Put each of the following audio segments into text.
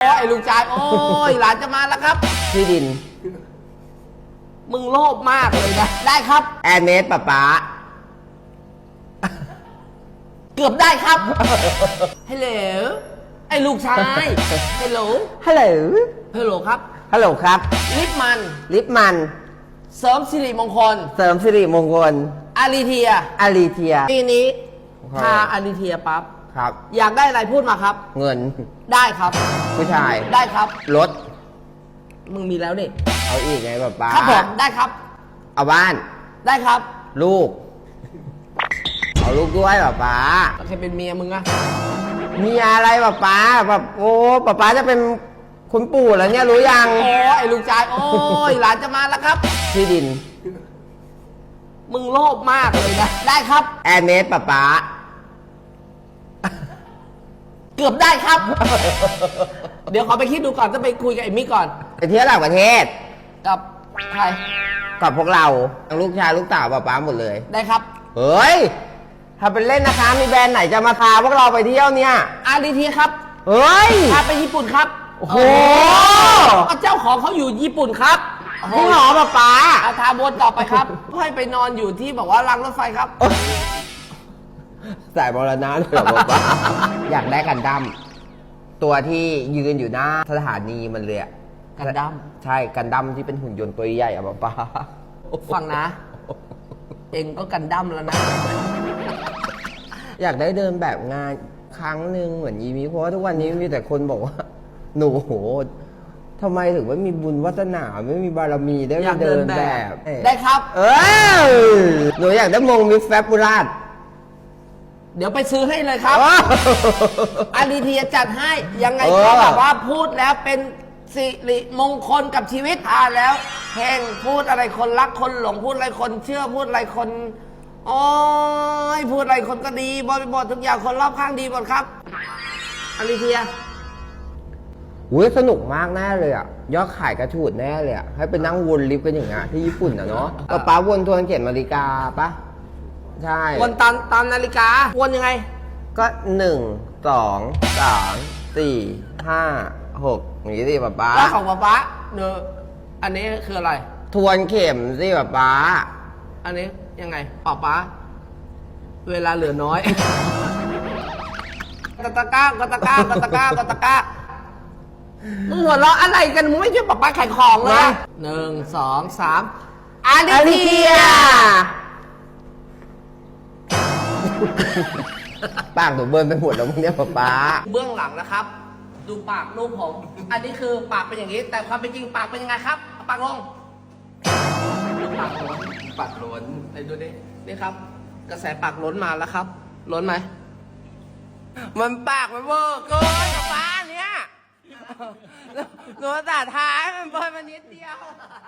โอ้ยลูกชายโอ้ยหลานจะมาแล้วครับ ที่ดิน มึงโลภมากเลยนะ ได้ครับ แอนเมสป้าป๊าเกือบได้ครับฮัลโหลไอ้ลูกชายฮัลโหลฮัลโหลฮัลโหลครับ ฮัลโหลครับ ลิปมัน ลิปมัน เสริมสิริมงคล เสริมสิริมงคลอารีเทียอารีเทีย ปีนี้ครับทาอารีเทียปั๊บ ครับ อยากได้อะไรพูดมาครับ เงินได้ครับ ผู้ชาย ได้ครับ รถ มึงมีแล้วนี่เอาอีกไงป้าป๊าครับผมได้ครับ เอาบ้าน ได้ครับ ลูก เอาลูกด้วยป้าป๊าใครเป็นเมียมึงอะมีอะไรป้าป๊าแบบโอ้ป้าป๊าจะเป็นคุณปู่แล้วเนี่ยรู้ยัง โอ้ยไอ้ลูกชาย โอ้ยหลานจะมาแล้วครับ ที่ดิน มึงโลภมากเลยนะ ได้ครับ แอนเมสป้าป๊าเกื อบได้ครับ เดี๋ยวขอไปคิดดูก่อนจะไปคุยกับไอ้มิกก่อน ไปเที่ยวต่างประเทศกับใครกับพวกเราทั้งลูกชายลูกสาวป้าป๊าหมดเลย ได้ครับเฮ้ยถ้าเป็นเล่นนะคะ มีแบรนด์ไหนจะมาพาพวกเราไปเที่ยวเนี่ยอารีเทียครับเฮ้ย พาไปญี่ปุ่นครับโอ้โหเจ้าของเขาอยู่ญี่ปุ่นครับจริงเหรอป้าป๊าอาทาบนต่อไปครับให้ไปนอนอยู่ที่บอกว่ารางรถไฟครับ สายมรณะเลยเหรอป้าป๊าอยากได้กันดั้มตัวที่ยืนอยู่หน้าสถานีมันเลยอะกันดั้ม ใช่กันดั้มที่เป็นหุ่นยนต์ตัวใหญ่อะป้าป๊าฟังนะ เองก็กันดั้มแล้วนะ อยากได้เดินแบบงานครั้งหนึ่งเหมือนยีมีเพราะว่าทุกวันนี้มีแต่คนบอกว่า หนูโหทำไมถึงไม่มีบุญวัฒนาไม่มีบารมีได้อยามากเดิเดินนแบแบบ บ ได้ครับ เออหนูอยากได้มงมิสแฟบูราช เดี๋ยวไปซื้อให้เลยครับ อารีเทียจัดให้ ยังไงเออเขาแบบว่าพูดแล้วเป็นสิริมงคลกับชีวิตทานแล้วแห่งพูดอะไรคนรักคนหลงพูดอะไรคนเชื่อพูดอะไรคนโอ้ยพูดอะไรคนก็ดีบริบททุกอย่างคนรอบข้างดีหมดครับ อารีเทีย อุ้ยสนุกมากแน่เลยอะ ยอดขายกระฉูดแน่เลยอะ ให้ไปนั่งวนลิฟต์กันอย่างเงี้ยที่ญี่ปุ่นอะเนาะป้าป้าวนทวนเขียนนาฬิกาปะ ใช่ วนตามตามนาฬิกา วนยังไง ก็หนึ่งสองสามสี่ห้าหกอย่างนี้สิป้าป้าแล้วของป๊าป๊าเนอะอันนี้คืออะไร ทวนเข็มสิป้าป้าอันนี้ยังไงป๊าป๊าเวลาเหลือน้อยกตะก้ากตะก้ากตะก้ากตะก้ามึงหัวเราะอะไรกันมึงไม่ช่วยป๊าป๊าขายของเลยอะหนึ่งสองสามอาอาริริเทีเทียย ปากหนูเบิร์นไปหมดแล้วมึงเนี่ยป้าป้าเบื้องหลังนะครับ ดูปากลูกผม อันนี้คือปากเป็นอย่างนี้ แต่ความเป็นจริงปากเป็นยังไงครับเอาปากลงดูปากล้นปากล้นไหนดูดินี่ครับ กระแสปากล้นมาแล้วครับ ล้นไหม มันปากมันเวอร์เกินป้าป้าเนี่ยหนูตัดท้ายมันเบิร์นมานิดเดียว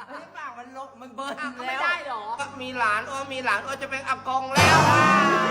อันนี้ปากมันลกมันเบิร์นอะก็แล้ไม่วได้หรอ มีหลานโอ้มีหลานโอ้จะเป็นอับกงแล้วอะ